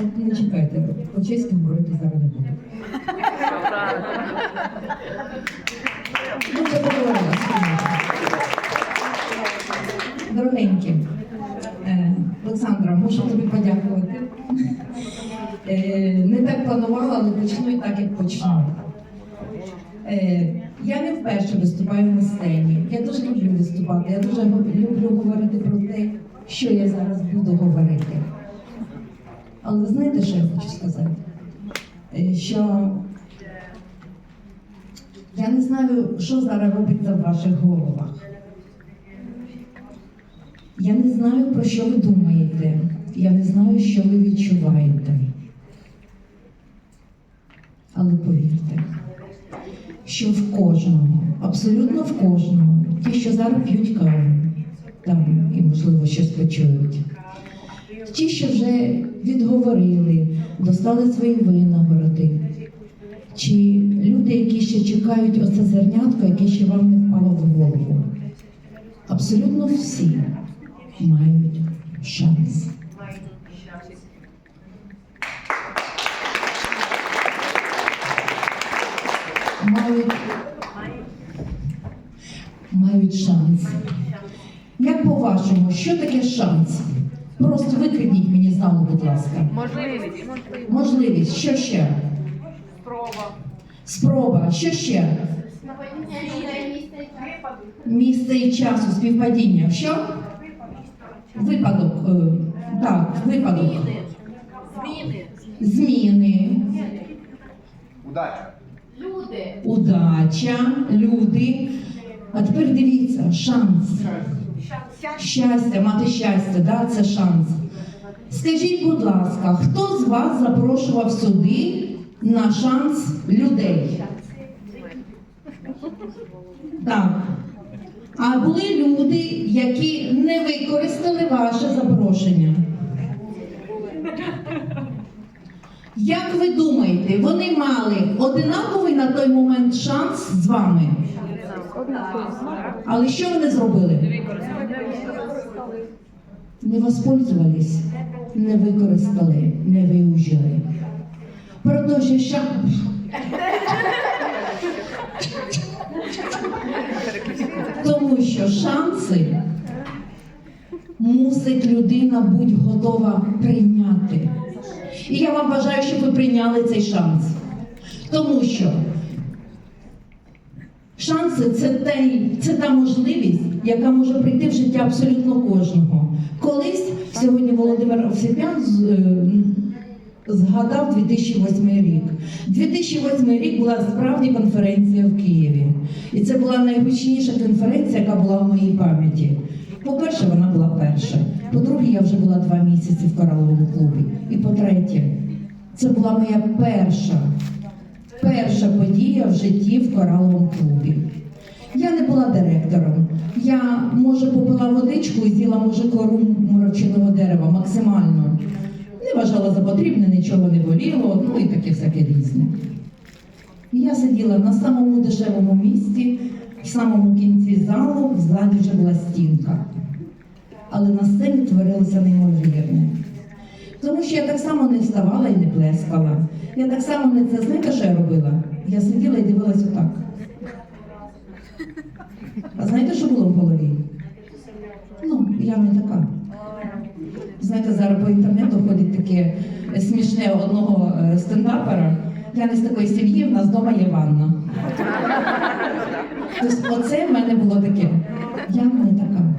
Не чекайте, по-чеськи говорити зараз не поговорила. Дорогенькі, е, Олександра, мушу тобі подякувати. Е, Не так планувала, але почну і так, як почну. Е, Я не вперше виступаю на сцені. Я дуже люблю виступати. Я дуже люблю говорити про те, що я зараз буду говорити. Але ви знаєте, що я хочу сказати? Е, Що я не знаю, що зараз робиться в ваших головах. Я не знаю, про що ви думаєте. Я не знаю, що ви відчуваєте. Але повірте, що в кожного, абсолютно в кожного, ті, що зараз п'ють каву, там і, можливо, щось почують. Ті, що вже відговорили, достали свої винагороди, чи люди, які ще чекають оце зернятко, яке ще вам не впало в голову. Абсолютно всі мають шанс. Мають, мають шанс. Як по-вашому, що таке шанс? Просто мені з залу, будь ласка. Можливість. Можливість, що ще? Спроба. Спроба, що ще? Місце і часу, співпадіння. Що? Випадок. е, Так, випадок. Зміни. Зміни, Удача. Люди. удача, люди. А тепер дивіться, шанс. Щастя, мати щастя, да, це шанс. Скажіть, будь ласка, хто з вас запрошував сюди на шанс людей? Так. А були люди, які не використали ваше запрошення. Як ви думаєте, вони мали одинаковий на той момент шанс з вами? Але що вони зробили? Не воспользовались, не використали, не виужили. Продовжує шанс. Тому що шанси мусить людина бути готова прийняти. І я вам бажаю, щоб ви прийняли цей шанс. Тому що шанси це, те, це та можливість, яка може прийти в життя абсолютно кожного. Колись сьогодні Володимир Овсіпян е, згадав 2008 рік. 2008 рік була справді конференція в Києві. І це була найгучніша конференція, яка була в моїй пам'яті. По-перше, вона була перша. По-друге, я вже була два місяці в кораловому клубі. І по-третє, це була моя перша, перша подія в житті в кораловому клубі. Я не була директором. Я, водичку і з'їла, може, кору муравчиного дерева максимально. Не вважала за потрібне, нічого не боліло, ну і таке всяке різне. Я сиділа на самому дешевому місці, в самому кінці залу, в залі вже була стінка. Але на сцені творилося неймовірне. Тому що я так само не вставала і не плескала. Я так само не це знаєте, що я робила? Я сиділа і дивилась отак. А знаєте, що було в голові? Ну, я не така. По інтернету ходить таке смішне одного е, стендапера. Я не з такої сім'ї, в нас вдома є ванна. Тобто, оце в мене було таке. Я не така.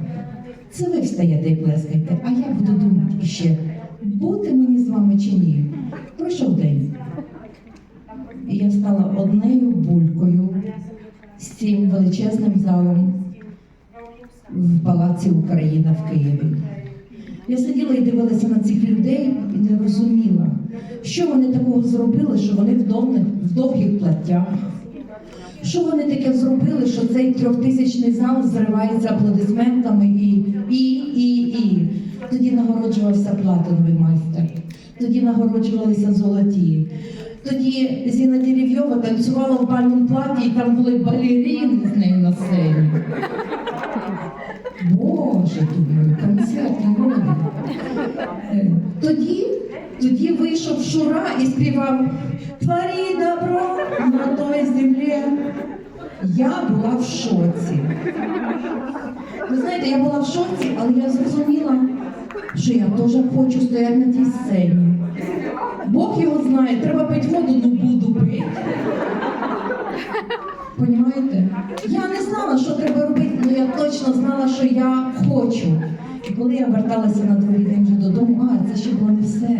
Це ви встаєте і плескаєте, а я буду думати іще, бути мені з вами чи ні. Пройшов день. І я стала однею булькою з цим величезним залом в Палаці Україна в Києві. Я сиділа і дивилася на цих людей і не розуміла, що вони такого зробили, що вони в довгих, в довгих платтях. Що вони таке зробили, що цей трьохтисячний зал зривається аплодисментами і, і, і, і. Тоді нагороджувався платиновий майстер, тоді нагороджувалися золоті. Тоді Зіна Дерев'єва танцювала в бальному платі, і там були балеріни з нею на сцені. Боже, думаю, концерт народу. Е, тоді, тоді вийшов Шура і співав Твори добро на той землі. Я була в шоці. Ви знаєте, я була в шоці, але я зрозуміла, що я теж хочу стояти на тій сцені. Бог його знає, треба пити воду, ну буду пити. Понімаєте? Я не знала, що треба робити, але я точно знала, що я хочу. І коли я верталася на другий день вже додому, а це ще було не все.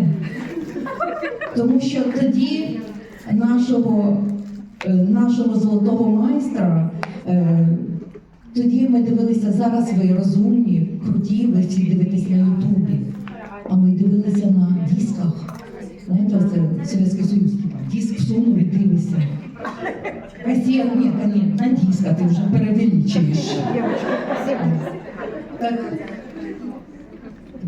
Тому що тоді нашого, е, нашого золотого майстра, е, тоді ми дивилися, зараз ви розумні, круті, ви всі дивитесь на Ютубі. А ми дивилися на дисках. Знаєте, це Совєтський Союз, диск всунув і дивишся. Кассет, ні, ні, на диска ти вже перевеличуєш. Так,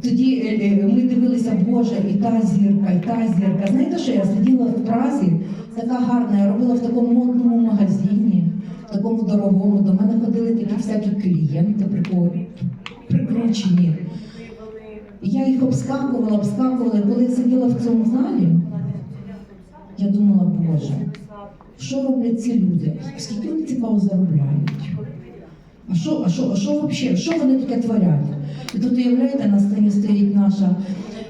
тоді е, е, ми дивилися, Боже, і та зірка, і та зірка. Знаєте, що я сиділа в Празі, така гарна, я робила в такому модному магазині, в такому дорогому. До мене ходили такі всякі клієнти прикручені. Я їх обскакувала, обскакувала. Коли я сиділа в цьому залі, я думала, Боже, що роблять ці люди? Скільки вони цікаво заробляють? А що, а що, а що взагалі? Що вони таке творять? І тут уявляєте, на сцені стоїть наша,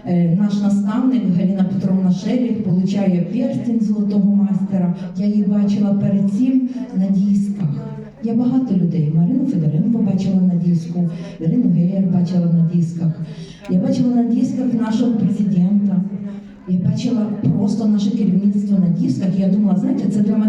е, наш наставник Галина Петровна Шелік, получає перстень золотого майстера. Я її бачила перед цим на дисках. Я багато людей. Марину Федоренко бачила на диску, Ірину Геєр бачила на дисках. Я бачила на дисках нашого президента. Я бачила просто наше керівництво на дисках. Я думала, знаєте, це для мене.